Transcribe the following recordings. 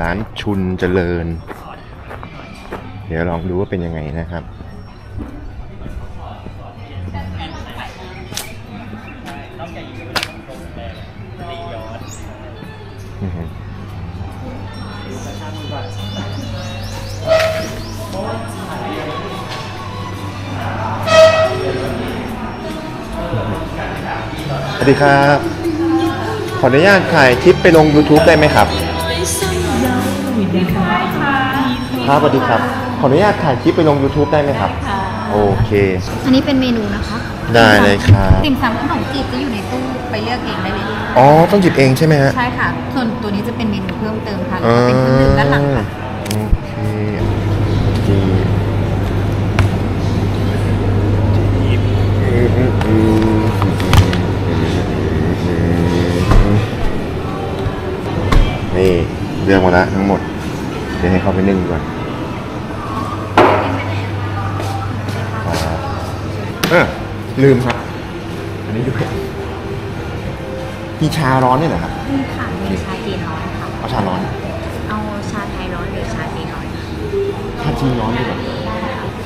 ร้านชุนเจริญ เดี๋ยวลองดูว่าเป็นยังไงนะครับอือฮึสวัสดีครับ ขออนุญาตถ่ายคลิปไปลง YouTube ได้ไหมครับ ครับสวัสดีครับ ขออนุญาตถ่ายคลิปไปลง YouTube ได้ไหมครับโอเค อันนี้เป็นเมนูนะคะได้เลยครับติ่มซำขนมจีบจะอยู่ในตู้ไปเลือกเองได้เลย อ๋อ ต้องหยิบเองใช่ไหมฮะ ใช่ค่ะ ส่วนตัวนี้จะเป็นเมนูเพิ่มเติมค่ะแล้วก็เป็นเครื่องดื่มด้านหลังค่ะ เออลืมครับ อันนี้ด้วยมีชาร้อนด้วยเหรอครับนี่ค่ะมีชาจีนร้อนค่ะ เอาชาร้อน เอาชาไทยร้อนหรือชาจีนร้อนชาจีนร้อนด้วยเหรอ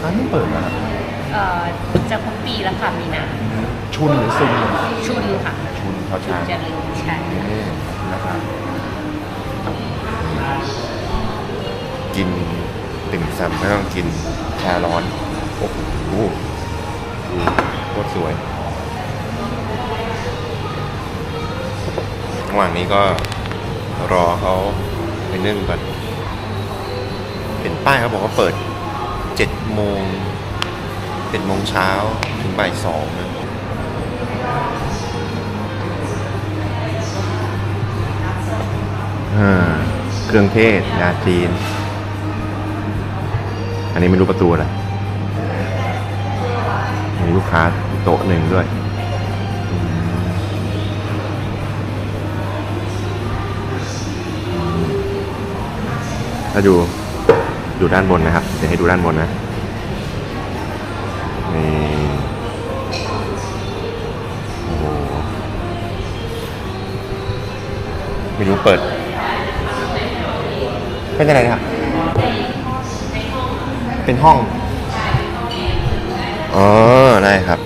ร้านไม่เปิดเหรอครับเอ่อจะครบปีแล้วค่ะมีนาชุนหรือซุนชุนค่ะ ชุนเขาชาจะลืมใช่นี่นะครับกินติ่มซำไม่ต้องกินชาร้อน โอ้โห ดูโคตรสวยระหว่างนี้ก็รอเขาไปนึ่งก่อนเห็นป้ายเขาบอกว่าเปิดเจ็ดโมงเจ็ดโมงเช้าถึงบ่ายสองนะอ่าเครื่องเทศยาจีน อันนี้ไม่รู้ประตูอะไร กค้าโต๊ะหนึ่งด้วยถ้าดูดูด้านบนนะครับ เดี๋ยวให้ดูด้านบนนะนี่โอ้โหไม่รู้เปิด เป็นอะไรนะครับ เป็นห้อง อ๋อได้ครับ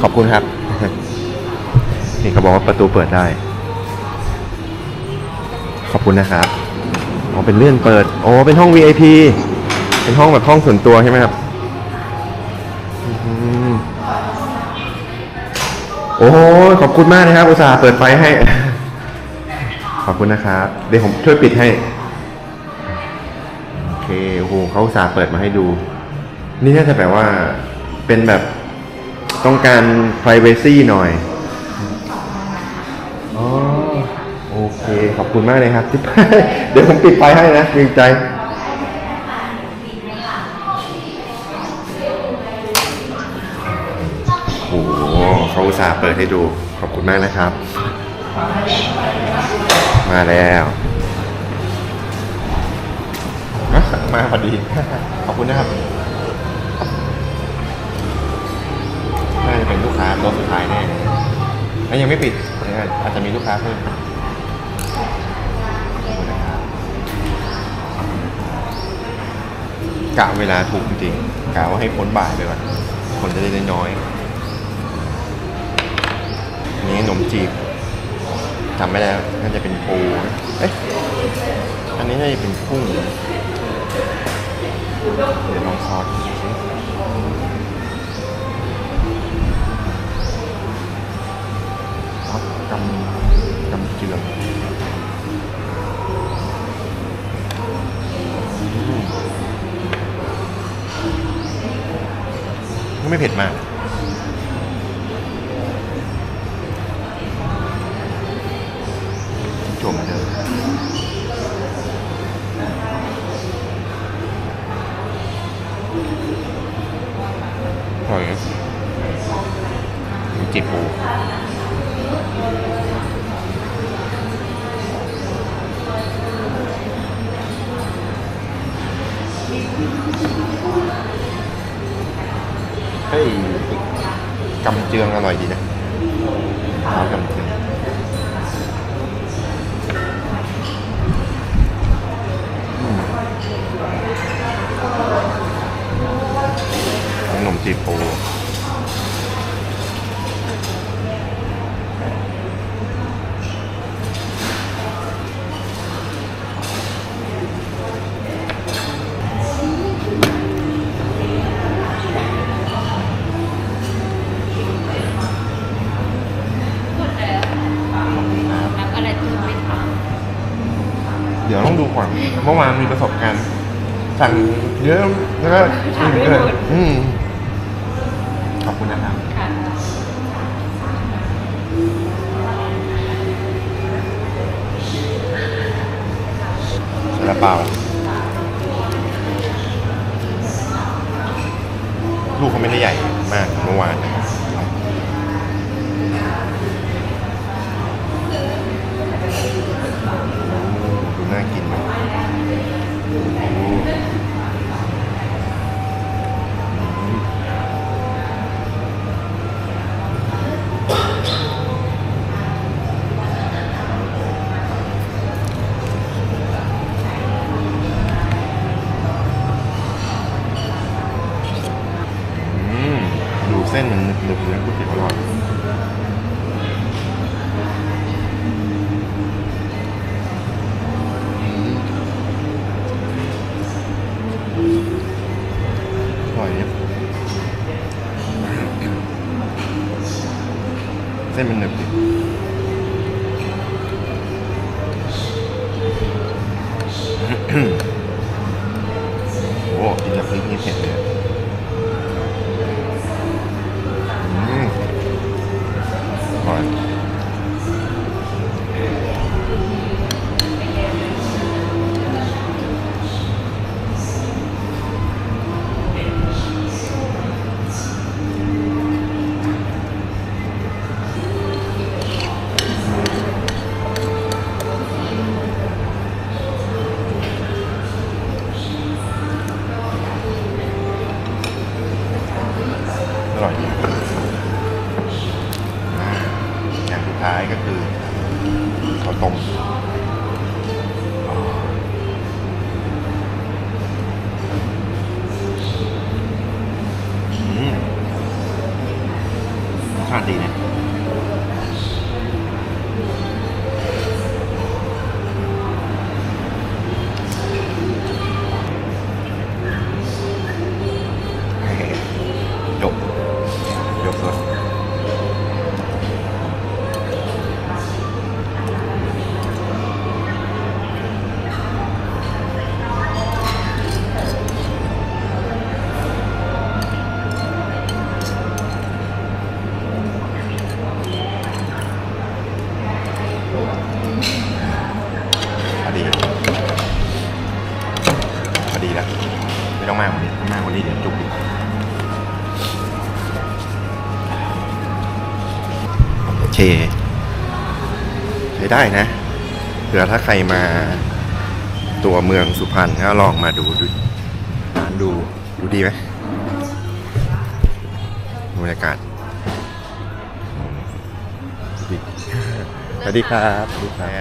ขอบคุณครับ นี่เขาบอกว่าประตูเปิดได้ ขอบคุณนะครับอ๋อเป็นเลื่อนเปิดโอ๋อเป็นห้อง VIP เป็นห้องแบบห้องส่วนตัวใช่ไหมครับโอ้ยขอบคุณมากนะครับ อุตส่าห์เปิดไฟให้ ขอบคุณนะครับ เดี๋ยวผมช่วยปิดให้ โอเคโอ้โหเขาอุตส่าห์เปิดมาให้ดู นี่น่าจะแบบว่า เป็นแบบต้องการ privacy หน่อยอ๋อโอเค ขอบคุณมากเลยครับที่เดี๋ยวผมปิดไฟให้นะเกรงใจ โอ้โหเขาอุตส่าห์เปิดให้ดู ขอบคุณมากนะครับ มาแล้วอะมาพอดี ขอบคุณนะครับ น่าจะเป็นลูกค้าโต๊ะสุดท้ายแน่แล้วยังไม่ปิดอาจจะมีลูกค้าเพิ่มกะเวลาถูกจริงๆกะว่าให้พ้นบ่ายไปก่อนคนจะได้น้อยอันนี้ขนมจีบจำไม่ได้น่าจะเป็นปูเอ๊ะอันนี้น่าจะเป็นกุ้งเดี๋ยวลองซอสดูสิ เผ็ดมากชมเดิมอร่อยจิบปู เฮ้ยกำเจืองอร่อยดีนะ กว่าเมื่อวานมีประสบการณ์สั่งเยอะแล้วก็อิ่มเลยอืมขอบคุณนะครับ ค่ะซาลาเปาลูกเขาไม่ได้ใหญ่มากเมื่อวานนะ เนี่ยเส้นมันหนึบดิโอ้กินกับพริกนี่เผ็ดเลย อร่อยดีอ่าอย่างสุดท้ายก็คือข้าวต้มอืมรสชาติดีนะ ใช้ได้นะเผื่อถ้าใครมาตัวเมืองสุพรรณก็ลองมาดูดูดูดูดีไหมบรรยากาศดีสวัสดีครับสวัสดีครับ